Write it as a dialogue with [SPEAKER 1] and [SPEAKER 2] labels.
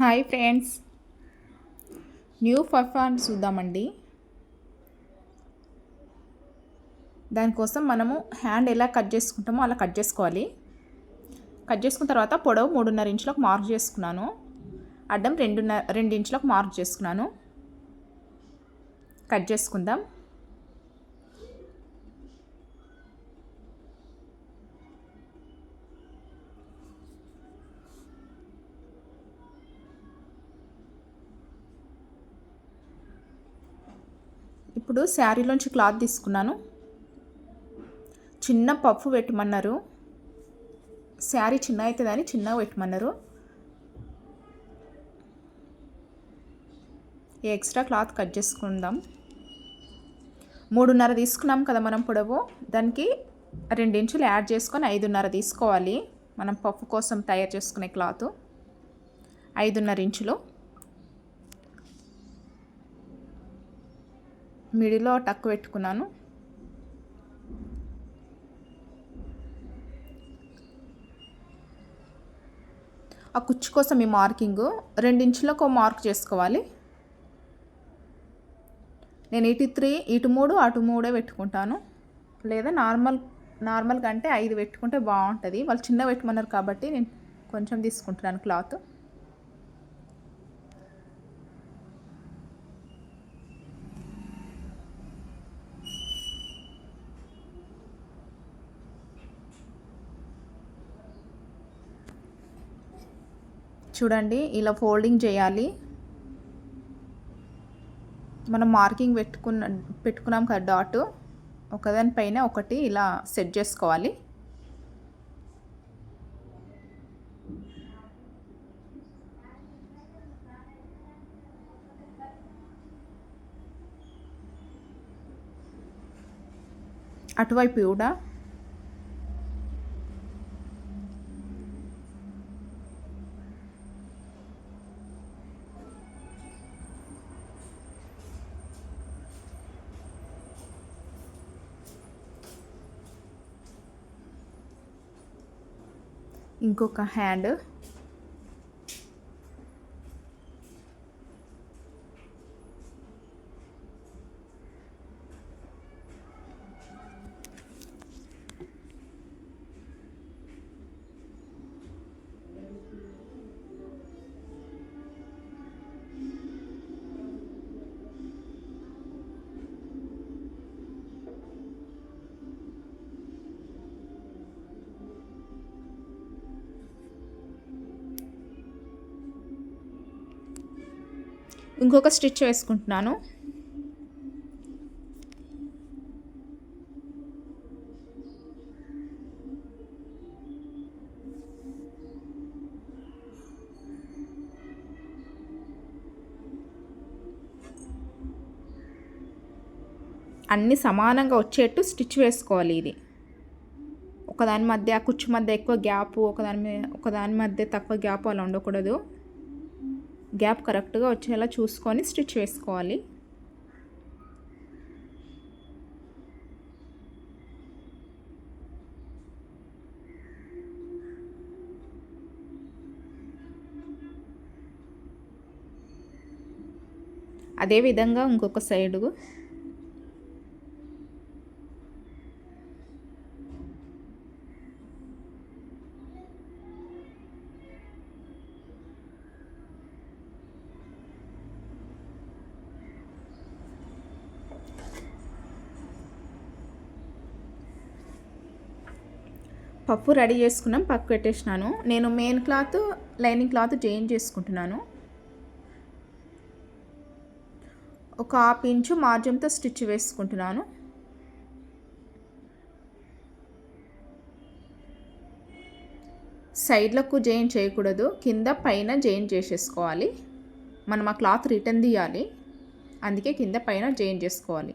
[SPEAKER 1] Hi friends. New performance చూద్దామండి. దానికోసం మనము హ్యాండ్ ఎలా కట్ చేసుకుంటామో అలా కట్ చేసుకోవాలి. కట్ చేసుకున్న తర్వాత పొడవు మూడున్నర ఇంచులకు మార్క్ చేసుకున్నాను. అడ్డం రెండున్నర రెండు ఇంచులకు మార్క్ చేసుకున్నాను. కట్ చేసుకుందాం. ఇప్పుడు శారీలోంచి క్లాత్ తీసుకున్నాను. చిన్న పప్పు పెట్టమన్నారు. శారీ చిన్న అవుతుందని చిన్నగా పెట్టమన్నారు. ఈ ఎక్స్ట్రా క్లాత్ కట్ చేసుకుందాం. మూడున్నర తీసుకున్నాం కదా మనం పొడవు. దానికి రెండు ఇంచులు యాడ్ చేసుకొని ఐదున్నర తీసుకోవాలి. మనం పప్పు కోసం తయారు చేసుకునే క్లాత్. ఐదున్నర ఇంచులు. మిడిలో టక్ పెట్టుకున్నాను. ఆ కుచ్చు కోసం ఈ మార్కింగ్ రెండించులకు మార్క్ చేసుకోవాలి. నేను ఇటు త్రీ ఇటు మూడు అటు మూడే పెట్టుకుంటాను. లేదా నార్మల్ నార్మల్గా అంటే ఐదు పెట్టుకుంటే బాగుంటుంది. వాళ్ళు చిన్న పెట్టుకున్నారు కాబట్టి నేను కొంచెం తీసుకుంటున్నాను క్లాత్. చూడండి ఇలా ఫోల్డింగ్ చేయాలి. మనం మార్కింగ్ పెట్టుకున్న పెట్టుకున్నాం కదా డాట్. ఒకదానిపైన ఒకటి ఇలా సెట్ చేసుకోవాలి. అటువైపు కూడా ఇంకొక హ్యాండ్ ఇంకొక స్టిచ్ వేసుకుంటున్నాను. అన్ని సమానంగా వచ్చేట్టు స్టిచ్ వేసుకోవాలి ఇది. ఒకదాని మధ్య కుచ్చు మధ్య ఎక్కువ గ్యాప్ ఒకదాని ఒకదాని మధ్య తక్కువ గ్యాప్ అలా ఉండకూడదు. గ్యాప్ కరెక్ట్గా వచ్చేలా చూసుకొని స్టిచ్ వేసుకోవాలి అదేవిధంగా ఇంకొక సైడు పప్పు రెడీ చేసుకున్నాం పప్పు పెట్టేసినాను. నేను main cloth lining cloth change చేసుకుంటున్నాను. ఒక హాఫ్ ఇంచు మార్జంతో స్టిచ్ వేసుకుంటున్నాను. సైడ్లకు జైన్ చేయకూడదు కింద పైన జైన్ చేసేసుకోవాలి. మనం ఆ క్లాత్ రిటర్న్ తీయాలి. అందుకే కింద పైన జైన్ చేసుకోవాలి.